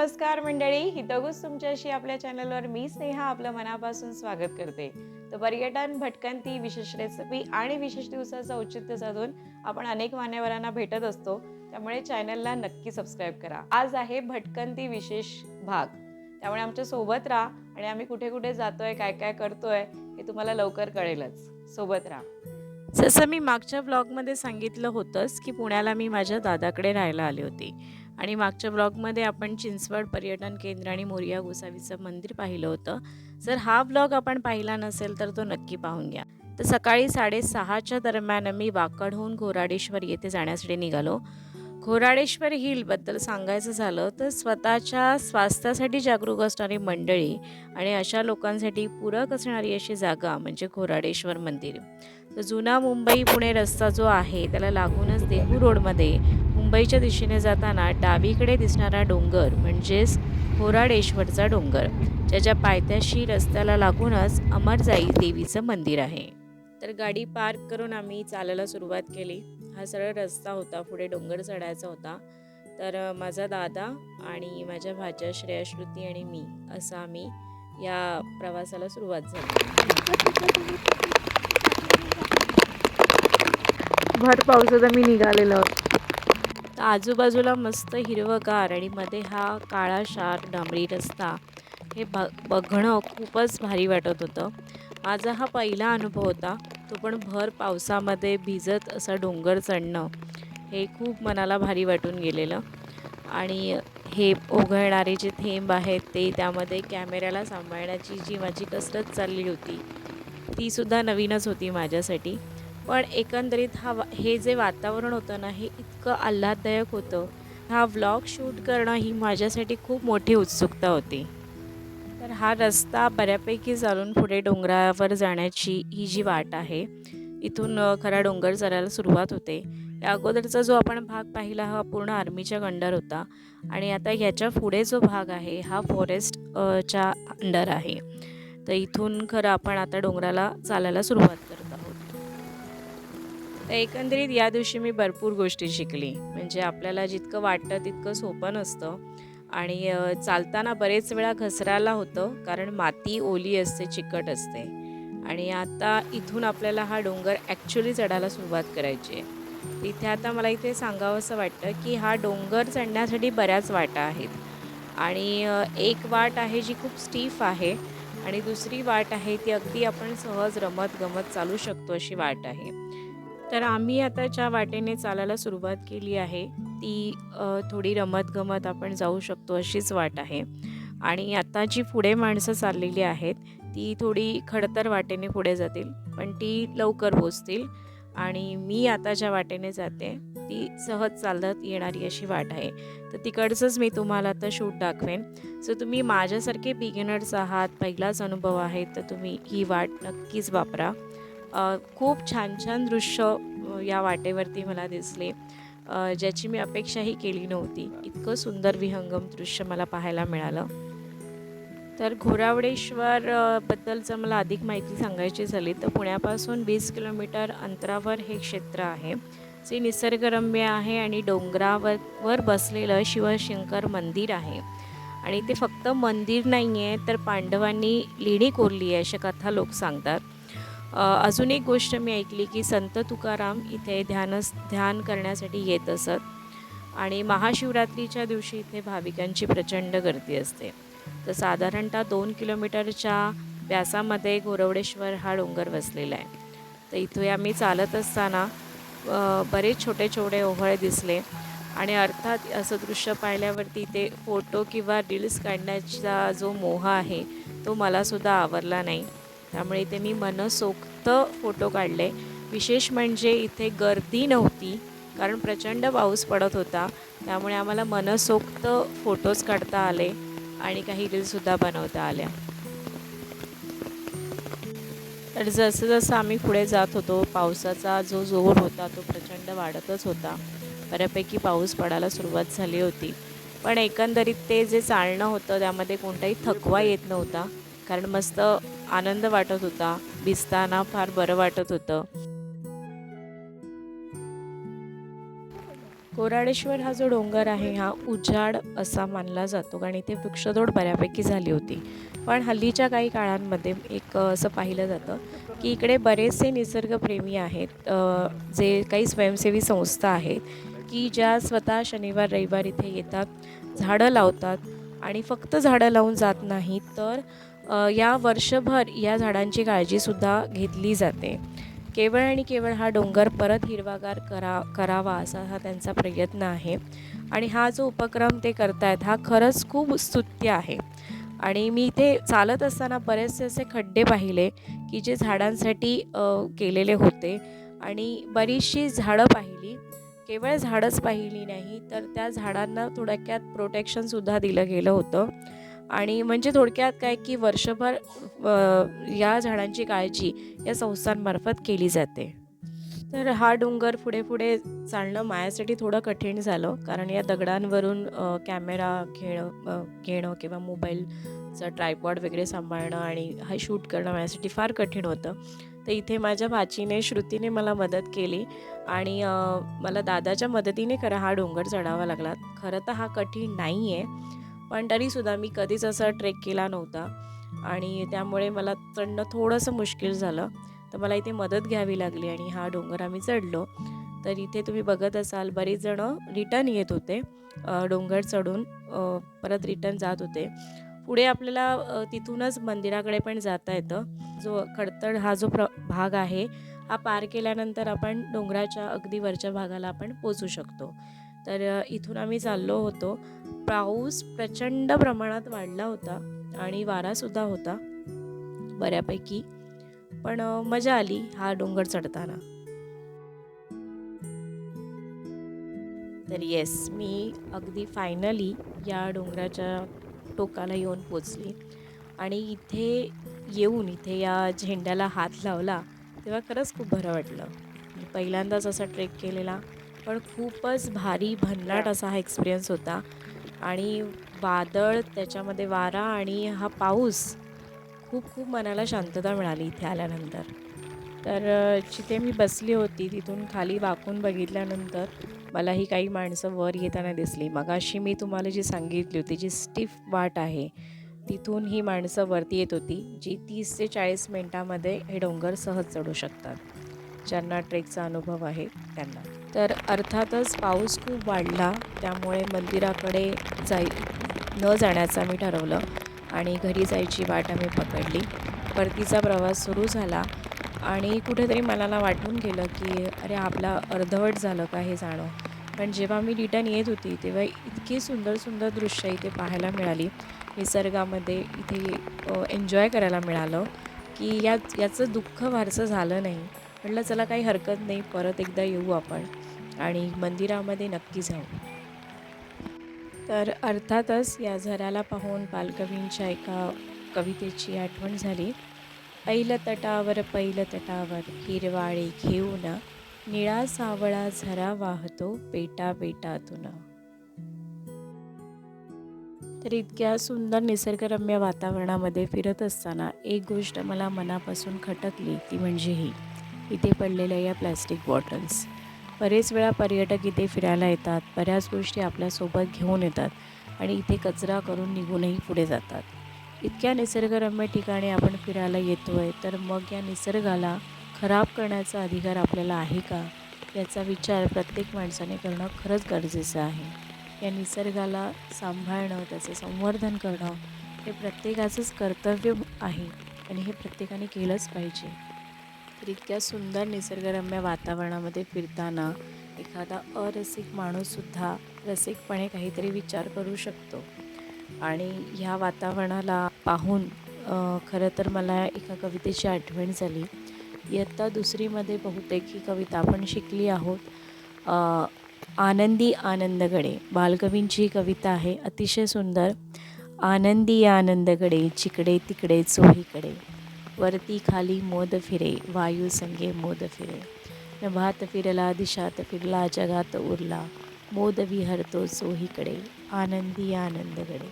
नमस्कार मंडळी हितगुज तुमच्याशी आपल्या चॅनलवर मी स्नेहा आपलं मनापासून स्वागत करते. तर पर्यटन भटकंती विशेष रेसिपी आणि विशेष दिवसाचं औचित्य साधून आपण अनेक मान्यवरांना भेटत असतो. त्यामुळे चॅनलला नक्की सबस्क्राईब करा. आज आहे भटकंती विशेष भाग. त्यामुळे आमच्यासोबत राहा आणि आम्ही कुठे कुठे जातोय काय काय करतोय हे तुम्हाला लवकर कळेलच. सोबत राहा. जसं मी मागच्या ब्लॉगमध्ये सांगितलं होतंच की पुण्याला मी माझ्या दादाकडे राहायला आले होते. आणि मागच्या ब्लॉगमध्ये आपण चिंचवड पर्यटन केंद्र आणि मोरिया गोसावीचं मंदिर पाहिलं होतं. जर हा ब्लॉग आपण पाहिला नसेल तर तो नक्की पाहून घ्या. तर सकाळी साडेसहाच्या दरम्यान मी वाकडहून घोराडेश्वर येथे जाण्यासाठी निघालो. घोराडेश्वर हिलबद्दल सांगायचं झालं तर स्वतःच्या स्वास्थ्यासाठी जागरूक असणारी मंडळी आणि अशा लोकांसाठी पूरक असणारी अशी जागा म्हणजे घोराडेश्वर मंदिर. तर जुना मुंबई पुणे रस्ता जो आहे त्याला लागूनच देहू रोडमध्ये मुंबईच्या दिशेने जाताना डावीकडे दिसणारा डोंगर म्हणजेच होराडेश्वरचा डोंगर ज्याच्या पायथ्याशी रस्त्याला लागूनच अमरजाई देवीचं मंदिर आहे. तर गाडी पार्क करून आम्ही चालायला सुरुवात केली. हा सरळ रस्ता होता पुढे डोंगर चढायचा होता. तर माझा दादा आणि माझ्या भाच्या श्रेया श्रुती आणि मी असं आम्ही या प्रवासाला सुरुवात झाली. भर पावसात आम्ही निघालेलो तर आजूबाजूला मस्त हिरवंगार आणि मध्ये हा काळा शार डांबरी रस्ता हे ब बघणं खूपच भारी वाटत होतं. माझा हा पहिला अनुभव होता. तो पण भर पावसामध्ये भिजत असा डोंगर चढणं हे खूप मनाला भारी वाटून गेलेलं. आणि हे ओघळणारे जे थेंब आहेत ते त्यामध्ये कॅमेऱ्याला सांभाळण्याची जी माझी कसरत चालली होती तीसुद्धा नवीनच होती माझ्यासाठी. पण एकंदरीत हा वा हे जे वातावरण होतं ना हे इतकं आल्हाददायक होतं. हा व्लॉग शूट करणं ही माझ्यासाठी खूप मोठी उत्सुकता होती. तर हा रस्ता बऱ्यापैकी चालून पुढे डोंगरावर जाण्याची ही जी वाट आहे इथून खरा डोंगर चढायला सुरुवात होते. या अगोदरचा जो आपण भाग पाहिला हा पूर्ण आर्मीच्या गंडर होता. आणि आता ह्याच्या पुढे जो भाग आहे हा फॉरेस्ट च्या अंडर आहे. तर इथून खरं आपण आता डोंगराला चालायला सुरुवात तर एकंदरीत या दिवशी मी भरपूर गोष्टी शिकली. म्हणजे आपल्याला जितकं वाटतं तितकं सोपं नसतं. आणि चालताना बरेच वेळा घसरायला होतं कारण माती ओली असते चिकट असते. आणि आता इथून आपल्याला हा डोंगर ॲक्च्युली चढायला सुरुवात करायची आहे. इथे आता मला इथे सांगावंसं वाटतं की हा डोंगर चढण्यासाठी बऱ्याच वाटा आहेत. आणि एक वाट आहे जी खूप स्टीफ आहे आणि दुसरी वाट आहे ती अगदी आपण सहज रमत गमत चालू शकतो अशी वाट आहे. तर आम्ही आता ज्या वाटेने चालायला सुरुवात केली आहे ती थोडी रमतगमत आपण जाऊ शकतो अशीच वाट आहे. आणि आता जी पुढे माणसं चाललेली आहेत ती थोडी खडतर वाटेने पुढे जातील पण ती लवकर पोचतील. आणि मी आता ज्या वाटेने जाते ती सहज चालत येणारी अशी वाट आहे. तर तिकडचंच मी तुम्हाला आता शूट दाखवेन. सो तुम्ही माझ्यासारखे बिगिनर्स आहात पहिलाच अनुभव आहे तर तुम्ही ही वाट नक्कीच वापरा. खूप छान छान दृश्य या वाटेवरती मला दिसले. ज्याची मी अपेक्षाही केली नव्हती. इतकं सुंदर विहंगम दृश्य मला पाहायला मिळालं. तर घोरावडेश्वर अ, बद्दलचं मला अधिक माहिती सांगायची झाली तर पुण्यापासून वीस किलोमीटर अंतरावर हे क्षेत्र आहे. जे निसर्गरम्य आहे आणि डोंगरावर वर बसलेलं शिवशंकर मंदिर आहे. आणि ते फक्त मंदिर नाही आहे तर पांडवांनी लेणी कोरली आहे अशा कथा लोक सांगतात. अजून एक गोष्ट मी ऐकली की संत तुकाराम इथे ध्यानस ध्यान करण्यासाठी येत असत. आणि महाशिवरात्रीच्या दिवशी इथे भाविकांची प्रचंड गर्दी असते. तर साधारणतः दोन किलोमीटरच्या व्यासामध्ये गोरवडेश्वर हा डोंगर वसलेला आहे. तर इथे आम्ही चालत असताना बरेच छोटे छोटे ओहळे दिसले. आणि अर्थात असं दृश्य पाहिल्यावरती ते फोटो किंवा रील्स काढण्याचा जो मोह आहे तो मलासुद्धा आवरला नाही. त्यामुळे इथे मी मनसोक्त फोटो काढले. विशेष म्हणजे इथे गर्दी नव्हती कारण प्रचंड पाऊस पडत होता. त्यामुळे आम्हाला मनसोक्त फोटोज काढता आले आणि काही रील्ससुद्धा बनवता आल्या. तर जसं जसं आम्ही पुढे जात होतो पावसाचा जो जोर होता तो प्रचंड वाढतच होता. बऱ्यापैकी पाऊस पडायला सुरुवात झाली होती. पण एकंदरीत ते जे चालणं होतं त्यामध्ये कोणताही थकवा येत नव्हता. कारण मस्त आनंद वाटत होता. भिजताना फार बरं वाटत होतं. कोराडेश्वर हा जो डोंगर आहे हा उजाड असा मानला जातो. कारण इथे वृक्षतोड बऱ्यापैकी झाली होती. पण हल्लीच्या काही काळांमध्ये एक असं पाहिलं जातं की इकडे बरेचसे निसर्गप्रेमी आहेत. जे काही स्वयंसेवी संस्था आहेत की ज्या स्वतः शनिवार रविवार इथे येतात झाडं लावतात. आणि फक्त झाडं लावून जात नाही तर या वर्षभर या झाडांची काळजीसुद्धा घेतली जाते. केवळ आणि केवळ हा डोंगर परत हिरवागार करा करावा असा हा त्यांचा प्रयत्न आहे. आणि हा जो उपक्रम ते करतायत हा खरंच खूप स्तुत्य आहे. आणि मी इथे चालत असताना बरेचसे असे खड्डे पाहिले की जे झाडांसाठी केलेले होते. आणि बरीचशी झाडं पाहिली. केवळ झाडंच पाहिली नाही तर त्या झाडांना थोडक्यात प्रोटेक्शनसुद्धा दिलं गेलं होतं. आणि म्हणजे थोडक्यात काय की वर्षभर या झाडांची काळजी या संस्थांमार्फत केली जाते. तर हा डोंगर पुढे पुढे चालणं माझ्यासाठी थोडं कठीण झालं कारण या दगडांवरून कॅमेरा घेणं घेणं किंवा मोबाईलचा ट्रायपॉड वगैरे सांभाळणं आणि हा शूट करणं माझ्यासाठी फार कठीण होतं. तर इथे माझ्या भाचीने श्रुतीने मला मदत केली आणि मला दादाच्या मदतीने खरं हा डोंगर चढावा लागला. खरं तर हा कठीण नाही आहे पण तरीसुद्धा मी कधीच असा ट्रेक केला नव्हता. आणि त्यामुळे मला चढणं थोडंसं मुश्किल झालं. तर मला इथे मदत घ्यावी लागली आणि हा डोंगर आम्ही चढलो. तर इथे तुम्ही बघत असाल बरेच जणं रिटर्न येत होते. डोंगर चढून परत रिटर्न जात होते. पुढे आपल्याला तिथूनच मंदिराकडे पण जाता येतं. जो खडतड हा जो प्र भाग आहे हा पार केल्यानंतर आपण डोंगराच्या अगदी वरच्या भागाला आपण पोचू शकतो. तर इथून आम्ही चाललो होतो. पाऊस प्रचंड प्रमाणात वाढला होता आणि वारासुद्धा होता बऱ्यापैकी. पण मजा आली हा डोंगर चढताना. तर येस मी अगदी फायनली या डोंगराच्या टोकाला येऊन पोचली. आणि इथे येऊन इथे या झेंड्याला हात लावला तेव्हा खरंच खूप बरं वाटलं. मी पहिल्यांदाच असा ट्रेक केलेला. पण खूपच भारी भन्नाट असा हा एक्सपिरियन्स होता. आणि वादळ त्याच्यामध्ये वारा आणि हा पाऊस खूप खूप मनाला शांतता मिळाली इथे आल्यानंतर. तर जिथे मी बसली होती तिथून खाली वाकून बघितल्यानंतर मला ही काही माणसं वर येताना दिसली. मगाशी मी तुम्हाला जी सांगितली होती जी स्टिफ वाट आहे तिथून ही माणसं वरती येत होती जी तीस ते चाळीस मिनटामध्ये हे डोंगर सहज चढू शकतात. ज्यांना ट्रेकचा अनुभव आहे त्यांना. तर अर्थातच पाऊस खूप वाढला त्यामुळे मंदिराकडे जाई न जाण्याचं आम्ही ठरवलं आणि घरी जायची वाट आम्ही पकडली. परतीचा प्रवास सुरू झाला आणि कुठेतरी मनाला वाटून गेलं की अरे आपला अर्धवट झालं का हे जाणं? पण जेव्हा मी रिटर्न येत होती तेव्हा इतकी सुंदर सुंदर दृश्य इथे पाहायला मिळाली. निसर्गामध्ये इथे एन्जॉय करायला मिळालं की या याचं दुःख फारसं झालं नाही. म्हटलं चला काही हरकत नाही परत एकदा येऊ आपण. आणि मंदिरामध्ये नक्की जाऊ. तर अर्थातच या झऱ्याला पाहून बालकवींच्या एका कवितेची आठवण झाली. ऐल तटावर पैल तटावर हिरवाळे घेऊन निळा सावळा झरा वाहतो पेटा पेटातून तर इतक्या सुंदर निसर्गरम्य वातावरणामध्ये फिरत असताना एक गोष्ट मला मनापासून खटकली ती म्हणजे ही. इथे पडलेल्या या प्लॅस्टिक बॉटल्स बरेच वेळा पर्यटक इथे फिरायला येतात बऱ्याच गोष्टी आपल्यासोबत घेऊन येतात आणि इथे कचरा करून निघूनही पुढे जातात. इतक्या निसर्गरम्य ठिकाणी आपण फिरायला येतो आहे तर मग या निसर्गाला खराब करण्याचा अधिकार आपल्याला आहे का? याचा विचार प्रत्येक माणसाने करणं खरंच गरजेचं आहे. या निसर्गाला सांभाळणं त्याचं संवर्धन करणं हे प्रत्येकाचंच कर्तव्य आहे आणि हे प्रत्येकाने केलंच पाहिजे. तर इतक्या सुंदर निसर्गरम्य वातावरणामध्ये फिरताना एखादा अरसिक माणूससुद्धा रसिकपणे काहीतरी विचार करू शकतो. आणि ह्या वातावरणाला पाहून खरं तर मला एका कवितेची आठवण झाली. इयत्ता दुसरीमध्ये बहुतेक ही कविता आपण शिकली आहोत. आनंदी आनंदगडे बालकवींची ही कविता आहे अतिशय सुंदर. आनंदी आनंदगडे जिकडे तिकडे चोहीकडे. वरती खाली मोद फिरे वायू संगे मोद फिरे। नभात फिरला दिशात फिरला जगात उरला। मोद विहरतो सोहीकडे आनंदी आनंदगडे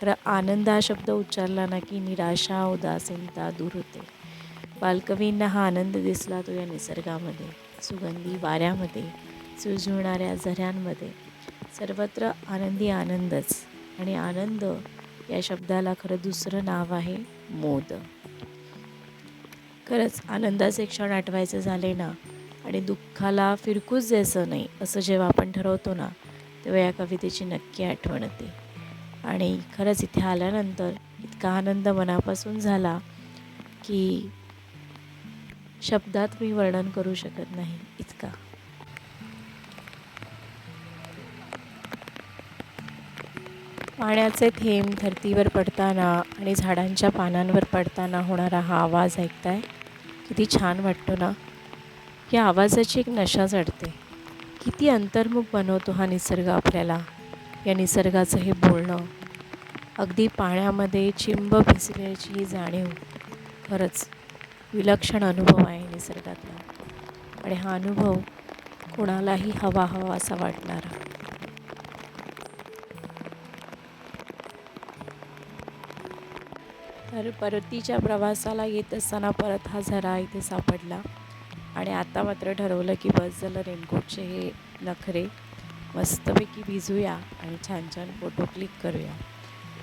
खरं आनंद हा शब्द उच्चारला ना की निराशा उदासीनता दूर होते। बालकवींना हा आनंद दिसला तो या निसर्गामध्ये सुगंधी वाऱ्यामध्ये सुळझुळणाऱ्या झऱ्यांमध्ये. सर्वत्र आनंदी आनंदच आणि आनंद या शब्दाला खरं दुसरं नाव आहे मोद. खरंच आनंदाचे क्षण आठवायचे झाले ना. आणि दुःखाला फिरकूच द्यायचं नाही असं जेव्हा आपण ठरवतो ना तेव्हा या कवितेची नक्की आठवण येते. आणि खरंच इथे आल्यानंतर इतका आनंद मनापासून झाला की शब्दात मी वर्णन करू शकत नाही इतका. पाण्याचे थेंब धरतीवर पडताना आणि झाडांच्या पानांवर पडताना होणारा हा आवाज ऐकताय किती छान वाटतो ना? या आवाजाची एक नशा चढते. किती अंतर्मुख बनवतो हा निसर्ग आपल्याला. या निसर्गाचं हे बोलणं. अगदी पाण्यामध्ये चिंब भिजल्याची ही जाणीव. खरंच विलक्षण अनुभव आहे निसर्गातला. आणि हा अनुभव कोणालाही हवा हवा असा वाटणारा. तर परतीच्या प्रवासाला येत असताना परत हा झरा इथे सापडला. आणि आता मात्र ठरवलं की बस झालं रेनकोटचे हे नखरे. मस्तपैकी भिजूया आणि छान छान फोटो क्लिक करूया.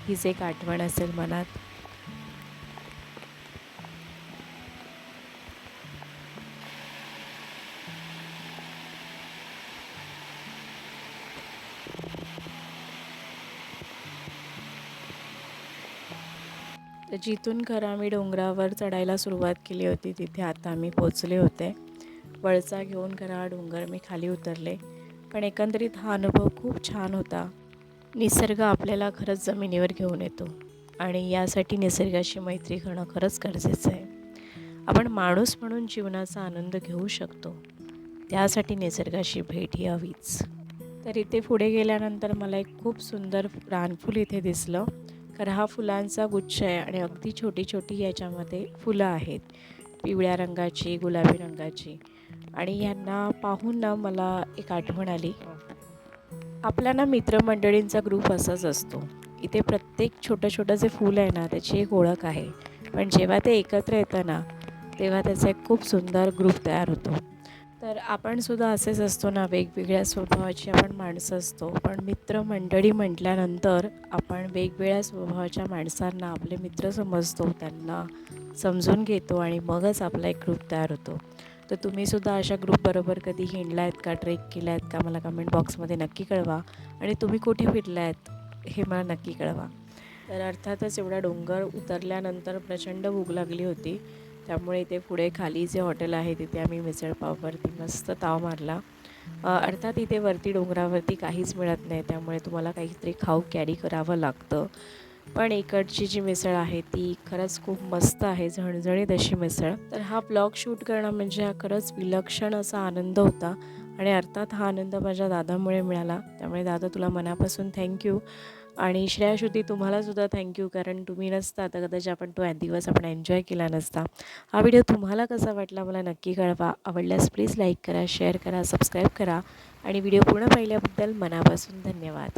हीच एक आठवण असेल मनात. तर जिथून खरं आम्ही डोंगरावर चढायला सुरुवात केली होती तिथे आता आम्ही पोचले होते. वळचा घेऊन खरा डोंगर मी खाली उतरले. पण एकंदरीत हा अनुभव खूप छान होता. निसर्ग आपल्याला खरंच जमिनीवर घेऊन येतो आणि यासाठी निसर्गाशी मैत्री करणं खरंच गरजेचं आहे. आपण माणूस म्हणून जीवनाचा आनंद घेऊ शकतो. त्यासाठी निसर्गाशी भेट ही हवीच तर इथे पुढे गेल्यानंतर मला एक खूप सुंदर रानफूल इथे दिसलं. कारण हा फुलांचा गुच्छ आहे आणि अगदी छोटी छोटी याच्यामध्ये फुलं आहेत. पिवळ्या रंगाची गुलाबी रंगाची. आणि यांना पाहून ना मला एक आठवण आली. आपला ना मित्रमंडळींचा ग्रुप असाच असतो. इथे प्रत्येक छोटं छोटं जे फूल आहे ना त्याची एक ओळख आहे. पण जेव्हा ते एकत्र येतं ना तेव्हा त्याचा एक खूप सुंदर ग्रुप तयार होतो. तर आपण सुद्धा असेच असतो ना वेगवेगळ्या स्वभावाची आपण माणसं असतो. पण मित्रमंडळी म्हटल्यानंतर आपण वेगवेगळ्या स्वभावाच्या माणसांना आपले मित्र समजतो त्यांना समजून घेतो आणि मगच आपला एक ग्रुप तयार होतो. तर तुम्हीसुद्धा अशा ग्रुपबरोबर कधी हिंडला आहेत का ट्रेक केला आहेत का मला कमेंट बॉक्समध्ये नक्की कळवा. आणि तुम्ही कुठे फिरला आहेत हे मला नक्की कळवा. तर अर्थातच एवढा डोंगर उतरल्यानंतर प्रचंड भूक लागली होती. त्यामुळे इथे पुढे खाली जे हॉटेल आहे तिथे आम्ही मिसळपाववरती मस्त ताव मारला. अर्थात इथे वरती डोंगरावरती काहीच मिळत नाही त्यामुळे तुम्हाला काहीतरी खाऊ कॅरी करावं लागतं. पण इकडची जी मिसळ आहे ती खरंच खूप मस्त आहे झणझणीत अशी मिसळ. तर हा ब्लॉग शूट करणं म्हणजे हा खरंच विलक्षण असा आनंद होता. आणि अर्थात हा आनंद माझ्या दादामुळे मिळाला. त्यामुळे दादा तुला मनापासून थँक्यू आणि श्रेया श्रुती तुम्हालासुद्धा थँक्यू कारण तुम्ही नसता. तर कदाचित आपण तो दिवस आपण एन्जॉय केला नसता. हा व्हिडिओ तुम्हाला कसा वाटला मला नक्की कळवा. आवडल्यास प्लीज लाईक करा शेअर करा सबस्क्राईब करा. आणि व्हिडिओ पूर्ण पाहिल्याबद्दल मनापासून धन्यवाद.